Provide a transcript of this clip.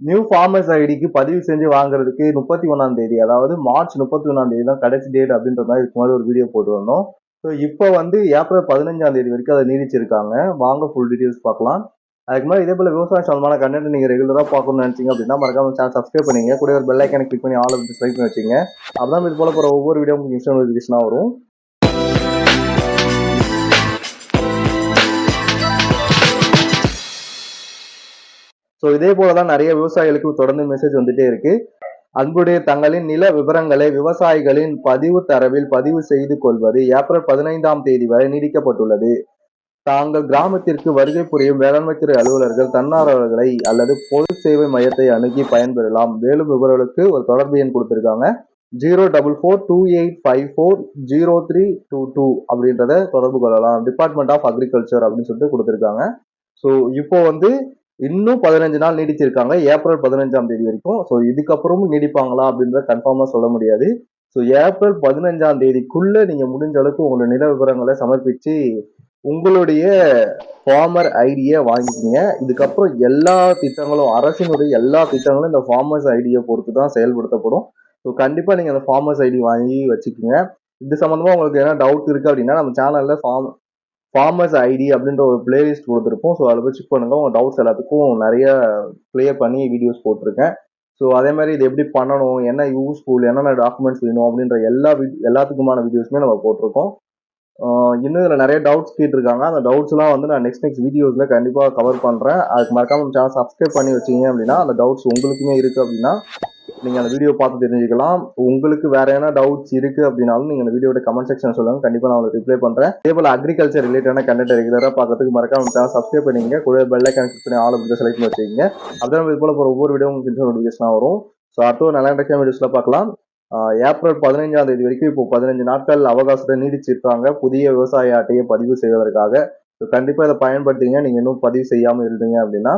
New farmers ஐடிக்கு பதிவு செஞ்சு வாங்குறதுக்கு முப்பத்தி ஒன்றாம் தேதி அதாவது மார்ச் முப்பத்தி ஒன்றாம் தேதி தான் கடைசி டேட் அப்படின்ற மாதிரி இதுக்கு முன்னாடி ஒரு வீடியோ போட்டு வந்தோம் ஸோ இப்போ வந்து ஏப்ரல் பதினஞ்சாம் தேதி வரைக்கும் அதை நீடிச்சிருக்காங்க. வாங்க ஃபுல் டீட்டெயில்ஸ் பார்க்கலாம். அதுக்கு மாதிரி இதே போல விவசாய சம்பந்தமான கண்டென்ட் நீங்கள் ரெகுலராக பார்க்கணும்னு நினச்சிங்க அப்படின்னா மறக்காம சேனல் சப்ஸ்கிரைப் பண்ணிங்க. கூட ஒரு பெல் ஐக்கானை கிளிக் பண்ணி ஆல் வந்து செலக்ட் பண்ணி வச்சுங்க. அப்பதான் இது போல போகிற ஒவ்வொரு வீடியோ உங்களுக்கு இன்ஸ்டா நோட்டிஃபிகேஷனாக வரும். ஸோ இதே போலதான் நிறைய விவசாயிகளுக்கு தொடர்ந்து மெசேஜ் வந்துட்டே இருக்கு. அன்புடைய தங்களின் நில விவரங்களை விவசாயிகளின் பதிவு தரவில் பதிவு செய்து கொள்வது ஏப்ரல் பதினைந்தாம் தேதி வரை நீடிக்கப்பட்டுள்ளது. தாங்கள் கிராமத்திற்கு வருகை புரியும் வேளாண்மைத்துறை அலுவலர்கள் தன்னார்வலர்களை அல்லது பொது சேவை மையத்தை அணுகி பயன்பெறலாம். மேலும் விவரங்களுக்கு ஒரு தொடர்பு எண் கொடுத்திருக்காங்க. Zero double four two eight five four zero three two two அப்படின்றத தொடர்பு கொள்ளலாம். டிபார்ட்மெண்ட் ஆஃப் அக்ரிகல்ச்சர் அப்படின்னு சொல்லிட்டு கொடுத்துருக்காங்க. ஸோ இப்போ வந்து இன்னும் பதினஞ்சு நாள் நீடிச்சிருக்காங்க. ஏப்ரல் பதினஞ்சாம் தேதி வரைக்கும். ஸோ இதுக்கப்புறமும் நீடிப்பாங்களா அப்படின்றத கன்ஃபார்மாக சொல்ல முடியாது. ஸோ ஏப்ரல் பதினஞ்சாம் தேதிக்குள்ள நீங்கள் முடிஞ்ச அளவுக்கு உங்களோட நில விவரங்களை சமர்ப்பிச்சு உங்களுடைய ஃபார்மர் ஐடியை வாங்கிக்கிங்க. இதுக்கப்புறம் எல்லா திட்டங்களும் அரசினுடைய எல்லா திட்டங்களும் இந்த ஃபார்மர்ஸ் ஐடியை பொறுத்து தான் செயல்படுத்தப்படும். ஸோ கண்டிப்பாக நீங்கள் அந்த ஃபார்மர்ஸ் ஐடி வாங்கி வச்சுக்கோங்க. இது சம்மந்தமாக உங்களுக்கு என்ன டவுட் இருக்குது அப்படின்னா நம்ம சேனலில் ஃபார்ம் ஃபார்மர்ஸ் ஐடி அப்படின்ற ஒரு பிளேலிஸ்ட் கொடுத்துருப்போம். ஸோ அதை போய் செக் பண்ணுங்க. உங்கள் டவுட்ஸ் எல்லாத்துக்கும் நிறைய கிளியர் பண்ணி வீடியோஸ் போட்டிருக்கேன். ஸோ அதே மாதிரி இது எப்படி பண்ணணும்? என்ன யூஸ்ஃபுல் என்னென்ன டாக்குமெண்ட்ஸ் வேணும்? அப்படின்ற எல்லா வி- எல்லாத்துக்குமான வீடியோஸுமே நம்ம போட்டிருக்கோம். இன்னும் இதில் நிறைய டவுட்ஸ் கேட்டிருக்காங்க. அந்த டவுட்ஸ்லாம் வந்து நான் நெக்ஸ்ட் நெக்ஸ்ட் வீடியோஸில் கண்டிப்பாக கவர் பண்ணுறேன் அதுக்கு மறக்காம சேனல் சப்ஸ்கிரைப் பண்ணி வச்சீங்க அப்படின்னா அந்த டவுட்ஸ் உங்களுக்குமே இருக்குது அப்படின்னா நீங்கள் அந்த வீடியோ பார்த்து தெரிஞ்சுக்கலாம். உங்களுக்கு வேற என்ன டவுட்ஸ் இருக்குது அப்படின்னாலும் நீங்கள் அந்த வீடியோட கமெண்ட் செக்ஷன் சொல்லுங்க. கண்டிப்பாக நான் உங்களுக்கு ரிப்ளை பண்ணுறேன் அதே போல் அக்ரிகல்ச்சர் ரிலேட்டடான கண்டென்ட் ரெகுலராக பார்க்கறதுக்கு மறக்காம சப்ஸ்கிரைப் பண்ணிங்க கூட பெல்லை கனெக்ட் பண்ணி ஆள் அப்படி செலக்ட் பண்ணி வச்சுக்கோங்க. அதான் இது போல போகிற ஒவ்வொரு வீடியோ உங்களுக்கு நோட்டிஃபிகேஷனாக வரும். ஸோ அடுத்த நல்ல இன்ட்ரெஸ்டான வீடியோஸில் பார்க்கலாம். ஏப்ரல் பதினைஞ்சாம் தேதி வரைக்கும் இப்போ பதினஞ்சு நாட்கள் அவகாசத்தை நீடிச்சிருக்காங்க. புதிய விவசாய அட்டையை பதிவு செய்வதற்காக. ஸோ கண்டிப்பாக இதை பயன்படுத்திங்க. நீங்கள் இன்னும் பதிவு செய்யாமல் இருந்தீங்க அப்படின்னா